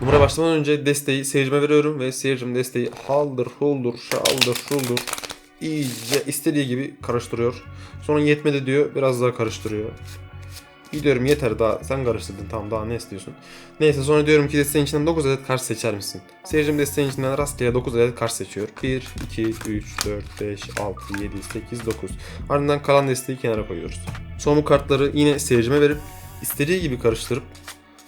Numara başlamadan önce desteği seyircime veriyorum ve seyircim desteği haldır huldur şaldır şuldur iyice istediği gibi karıştırıyor. Sonra yetmedi diyor biraz daha karıştırıyor. İyi diyorum yeter daha sen karıştırdın tamam daha ne istiyorsun. Neyse sonra diyorum ki desteğin içinden 9 adet kart seçer misin? Seyircim desteğin içinden rastgele 9 adet kart seçiyor. 1, 2, 3, 4, 5, 6, 7, 8, 9. Ardından kalan desteği kenara koyuyoruz. Son bu kartları yine seyircime verip istediği gibi karıştırıp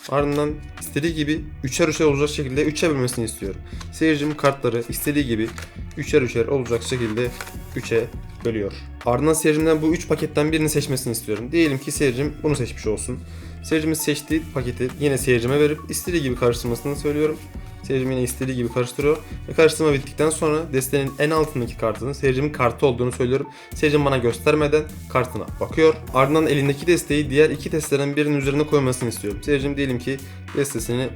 Ardından istediği gibi üçer üçer olacak şekilde üçe bölmesini istiyorum. Seyircim kartları istediği gibi üçer üçer olacak şekilde üçe bölüyor. Ardından seyircimden bu üç paketten birini seçmesini istiyorum. Diyelim ki seyircim bunu seçmiş olsun. Seyircimiz seçtiği paketi yine seyircime verip istediği gibi karıştırmasını söylüyorum. Seyircim yine istediği gibi karıştırıyor. Ve karıştırma bittikten sonra destenin en altındaki kartının seyircimin kartı olduğunu söylüyorum. Seyircim bana göstermeden kartına bakıyor. Ardından elindeki desteği diğer iki destelerin birinin üzerine koymasını istiyorum. Seyircim diyelim ki destesini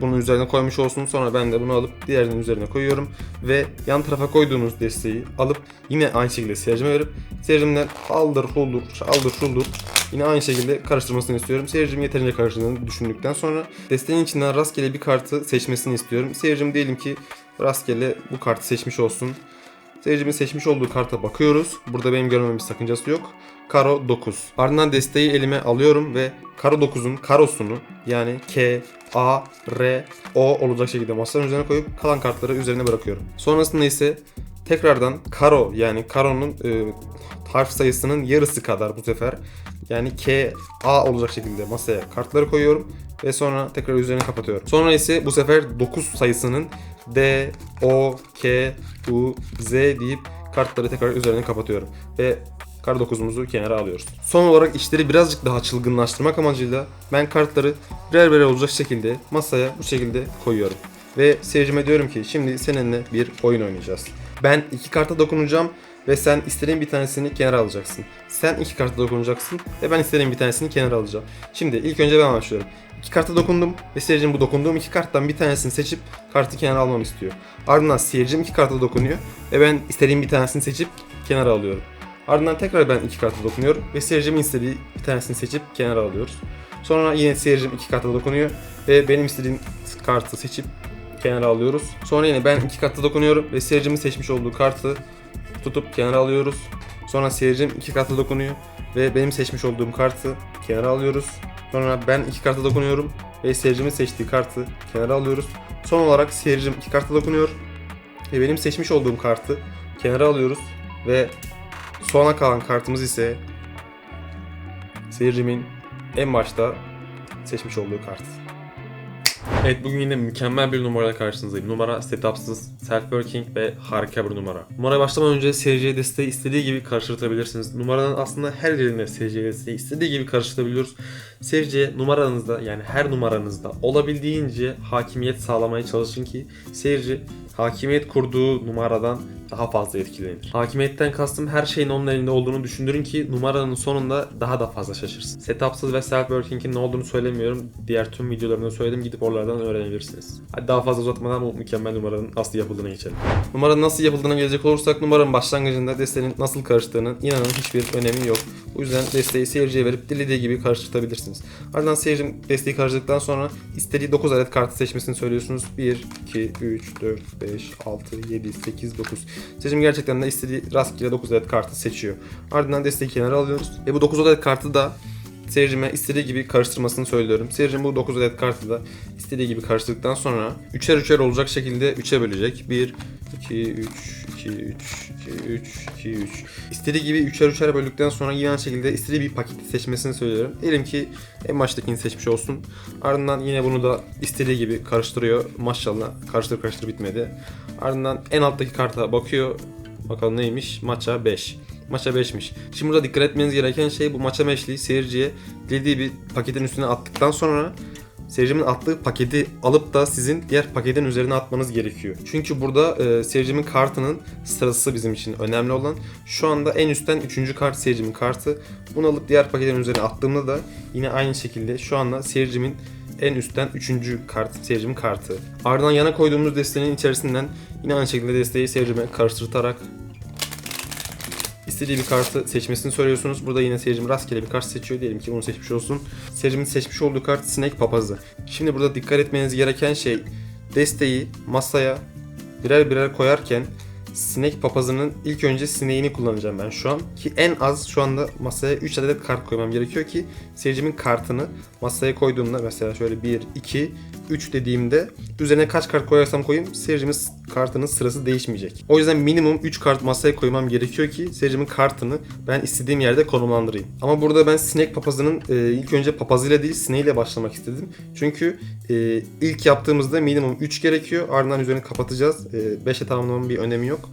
bunun üzerine koymuş olsun. Sonra ben de bunu alıp diğerinin üzerine koyuyorum. Ve yan tarafa koyduğumuz desteği alıp yine aynı şekilde seyircime verip seyircimden haldır huldur şaldır şuldur Yine aynı şekilde karıştırmasını istiyorum. Seyircim yeterince karıştırdığını düşündükten sonra desteğin içinden rastgele bir kartı seçmesini istiyorum. Seyircim diyelim ki rastgele bu kartı seçmiş olsun. Seyircimin seçmiş olduğu karta bakıyoruz. Burada benim görmemem bir sakıncası yok. Karo 9. Ardından desteği elime alıyorum ve Karo 9'un karosunu yani K, A, R, O olacak şekilde masanın üzerine koyup kalan kartları üzerine bırakıyorum. Sonrasında ise tekrardan Karo yani Karo'nun e, harf sayısının yarısı kadar bu sefer yani K, A olacak şekilde masaya kartları koyuyorum ve sonra tekrar üzerine kapatıyorum. Sonra ise bu sefer 9 sayısının D, O, K, U, Z deyip kartları tekrar üzerine kapatıyorum. Ve kar 9'umuzu kenara alıyoruz. Son olarak işleri birazcık daha çılgınlaştırmak amacıyla ben kartları birer birer olacak şekilde masaya bu şekilde koyuyorum. Ve seyircime diyorum ki şimdi seninle bir oyun oynayacağız. Ben iki karta dokunacağım ve sen istediğin bir tanesini kenara alacaksın. Sen iki karta dokunacaksın ve ben istediğim bir tanesini kenara alacağım. Şimdi ilk önce ben başlıyorum. İki karta dokundum ve seyircim bu dokunduğum iki karttan bir tanesini seçip kartı kenara almamı istiyor. Ardından seyircim iki karta dokunuyor ve ben istediğim bir tanesini seçip kenara alıyorum. Ardından tekrar ben iki karta dokunuyorum ve seyircimin istediği bir tanesini seçip kenara alıyoruz. Sonra yine seyircim iki karta dokunuyor ve benim istediğim kartı seçip kenara alıyoruz. Sonra yine ben iki karta dokunuyorum ve seyircimin seçmiş olduğu kartı tutup kenara alıyoruz. Sonra seyircim iki karta dokunuyor ve benim seçmiş olduğum kartı kenara alıyoruz. Sonra ben iki karta dokunuyorum ve seyircimin seçtiği kartı kenara alıyoruz. Son olarak seyircim iki karta dokunuyor ve benim seçmiş olduğum kartı kenara alıyoruz ve sona kalan kartımız ise seyircimin en başta seçmiş olduğu kart. Evet bugün yine mükemmel bir numarayla karşınızdayım. Numara setupsız, self-working ve harika bir numara. Numaraya başlamadan önce seyirciye desteği istediği gibi karşılatabilirsiniz. Numaranın aslında her yerine seyirciye desteği istediği gibi karşılatabiliyoruz. Seyirciye numaranızda yani her numaranızda olabildiğince hakimiyet sağlamaya çalışın ki seyirci hakimiyet kurduğu numaradan daha fazla etkilenir. Hakimiyetten kastım her şeyin onun elinde olduğunu düşündürün ki numaranın sonunda daha da fazla şaşırsın. Setupsız ve self-working'in ne olduğunu söylemiyorum. Diğer tüm videolarımda söyledim gidip oralardan öğrenebilirsiniz. Hadi daha fazla uzatmadan bu mükemmel numaranın nasıl yapıldığına geçelim. Numaranın nasıl yapıldığına gelecek olursak numaranın başlangıcında destenin nasıl karıştığının inanın hiçbir önemi yok. Bu yüzden desteği seyirciye verip dilediği gibi karıştırabilirsiniz. Ardından seyircim desteği karıştırdıktan sonra istediği 9 adet kartı seçmesini söylüyorsunuz. 1, 2, 3, 4, 5, 6, 7, 8, 9. Seçim gerçekten de istediği rastgele 9 adet kartı seçiyor. Ardından desteği kenara alıyoruz. Ve bu 9 adet kartı da seyircime istediği gibi karıştırmasını söylüyorum. Seyircim bu 9 adet kartı da istediği gibi karıştırdıktan sonra üçer üçer olacak şekilde 3'e bölecek. 1, 2, 3, 2, 3, 2, 3, 2, 3. İstediği gibi üçer üçer böldükten sonra yine şekilde istediği bir paketi seçmesini söylüyorum. Diyelim ki en baştakini seçmiş olsun. Ardından yine bunu da istediği gibi karıştırıyor. Maşallah karıştır karıştır bitmedi. Ardından en alttaki karta bakıyor. Bakalım neymiş? Maça 5. Maça 5'miş. Şimdi burada dikkat etmeniz gereken şey bu maça 5'liği seyirciye dilediği bir paketin üstüne attıktan sonra seyircimin attığı paketi alıp da sizin diğer paketin üzerine atmanız gerekiyor. Çünkü burada e, seyircimin kartının sırası bizim için önemli olan. Şu anda en üstten 3. kart seyircimin kartı. Bunu alıp diğer paketin üzerine attığımda da yine aynı şekilde şu anda seyircimin en üstten 3. kart seyircimin kartı. Ardından yana koyduğumuz desteğin içerisinden yine aynı şekilde desteği seyircime karıştırtarak istediği bir kartı seçmesini söylüyorsunuz. Burada yine seyircim rastgele bir kart seçiyor. Diyelim ki onu seçmiş olsun. Seyircimin seçmiş olduğu kart sinek papazı. Şimdi burada dikkat etmeniz gereken şey desteği masaya birer birer koyarken sinek papazının ilk önce sineğini kullanacağım ben şu an. Ki en az şu anda masaya 3 adet kart koymam gerekiyor ki seyircimin kartını masaya koyduğumda mesela şöyle 1, 2, 3 dediğimde üzerine kaç kart koyarsam koyayım seyircimin kartının sırası değişmeyecek. O yüzden minimum 3 kart masaya koymam gerekiyor ki seyircimin kartını ben istediğim yerde konumlandırayım. Ama burada ben sinek papazının e, ilk önce papazıyla değil sineğiyle başlamak istedim. Çünkü e, ilk yaptığımızda minimum 3 gerekiyor. Ardından üzerini kapatacağız. 5'e tamamlamanın bir önemi yok.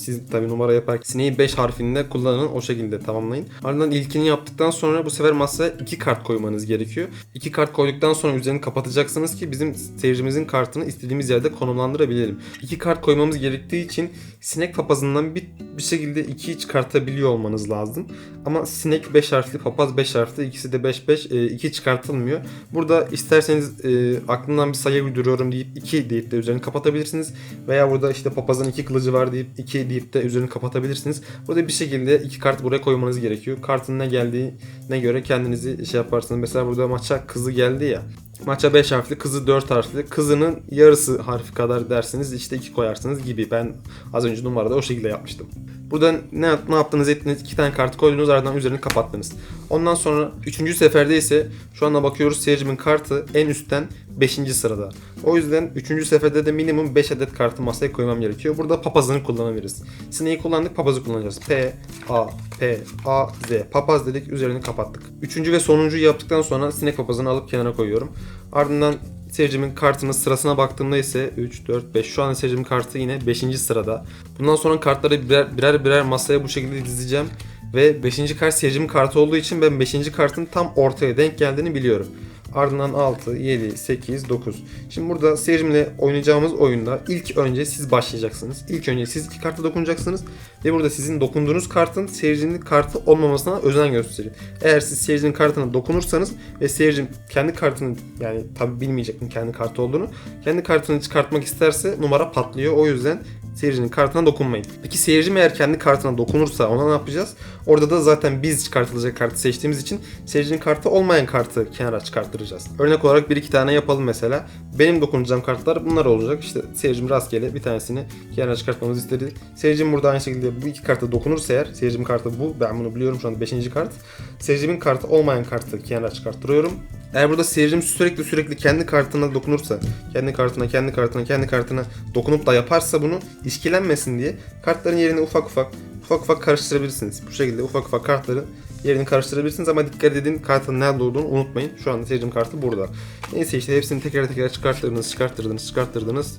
Siz tabi numara yaparken sineği 5 harfinde kullanın o şekilde tamamlayın. Ardından ilkini yaptıktan sonra bu sefer masaya 2 kart koymanız gerekiyor. 2 kart koyduktan sonra üzerini kapatacaksınız ki bizim seyircimizin kartını istediğimiz yerde konumlandırabilelim. 2 kart koymamız gerektiği için sinek papazından bir, bir şekilde 2'yi çıkartabiliyor olmanız lazım. Ama sinek 5 harfli, papaz 5 harfli ikisi de 5-5 2 çıkartılmıyor. Burada isterseniz e, aklımdan bir sayı uyduruyorum deyip 2 deyip de üzerini kapatabilirsiniz. Veya burada işte papazın 2 kılıcı var deyip 2 deyip de üzerini kapatabilirsiniz. Burada bir şekilde iki kart buraya koymanız gerekiyor. Kartın ne geldiğine göre kendinizi şey yaparsınız. Mesela burada maça kızı geldi ya. Maça 5 harfli, kızı 4 harfli. Kızının yarısı harfi kadar derseniz işte 2 koyarsınız gibi. Ben az önce numarada o şekilde yapmıştım. Burada ne, ne yaptınız ettiniz? iki tane kartı koydunuz ardından üzerini kapattınız. Ondan sonra 3. seferde ise şu anda bakıyoruz seyircimin kartı en üstten 5. sırada. O yüzden 3. seferde de minimum 5 adet kartı masaya koymam gerekiyor. Burada papazını kullanabiliriz. Sineği kullandık papazı kullanacağız. P, A, P, A, Z. Papaz dedik üzerini kapattık. Üçüncü ve sonuncuyu yaptıktan sonra sinek papazını alıp kenara koyuyorum. Ardından seyircimin kartının sırasına baktığımda ise 3, 4, 5. Şu an seyircimin kartı yine 5. sırada. Bundan sonra kartları birer birer, birer masaya bu şekilde dizeceğim. Ve 5. kart seyircimin kartı olduğu için ben 5. kartın tam ortaya denk geldiğini biliyorum. Ardından 6, 7, 8, 9. Şimdi burada seyircimle oynayacağımız oyunda ilk önce siz başlayacaksınız. İlk önce siz iki karta dokunacaksınız. Ve burada sizin dokunduğunuz kartın seyircinin kartı olmamasına özen gösterin. Eğer siz seyircinin kartına dokunursanız ve seyircim kendi kartını yani tabi bilmeyecek mi kendi kartı olduğunu. Kendi kartını çıkartmak isterse numara patlıyor. O yüzden seyircinin kartına dokunmayın. Peki seyircim eğer kendi kartına dokunursa ona ne yapacağız? Orada da zaten biz çıkartılacak kartı seçtiğimiz için seyircinin kartı olmayan kartı kenara çıkarttıracağız. Örnek olarak bir iki tane yapalım mesela. Benim dokunacağım kartlar bunlar olacak. İşte seyircim rastgele bir tanesini kenara çıkartmamızı istedi. Seyircim burada aynı şekilde bu iki karta dokunursa eğer seyircimin kartı bu. Ben bunu biliyorum şu anda 5. kart. Seyircimin kartı olmayan kartı kenara çıkarttırıyorum. Eğer burada seyircim sürekli sürekli kendi kartına dokunursa, kendi kartına, kendi kartına, kendi kartına dokunup da yaparsa bunu işkilenmesin diye kartların yerini ufak ufak ufak ufak karıştırabilirsiniz. Bu şekilde ufak ufak kartları yerini karıştırabilirsiniz ama dikkat edin kartın nerede olduğunu unutmayın. Şu anda seyircim kartı burada. Neyse işte hepsini teker teker çıkarttırdınız, çıkarttırdınız, çıkarttırdınız.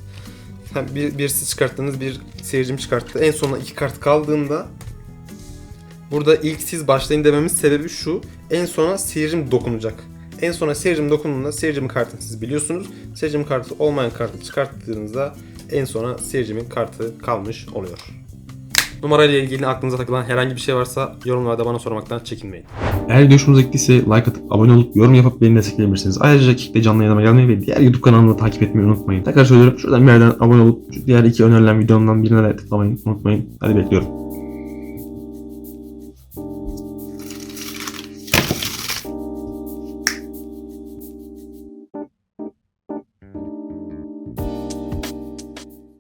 Hem bir, birisi çıkarttınız, bir seyircim çıkarttı. En sona iki kart kaldığında burada ilk siz başlayın dememin sebebi şu. En sona seyircim dokunacak. En sona seyircim dokunduğunda seyircimin kartını siz biliyorsunuz. Seyircimin kartı olmayan kartı çıkarttığınızda en sona seyircimin kartı kalmış oluyor. Numarayla ilgili aklınıza takılan herhangi bir şey varsa yorumlarda bana sormaktan çekinmeyin. Eğer hoşunuza gittiyse like atıp abone olup yorum yapıp beni destekleyebilirsiniz. Ayrıca Kick'te canlı yayınıma gelmeyi ve diğer YouTube kanalımı takip etmeyi unutmayın. Tekrar söylüyorum şuradan bir yerden abone olup diğer iki önerilen videomdan birine de tıklamayı unutmayın. Hadi bekliyorum.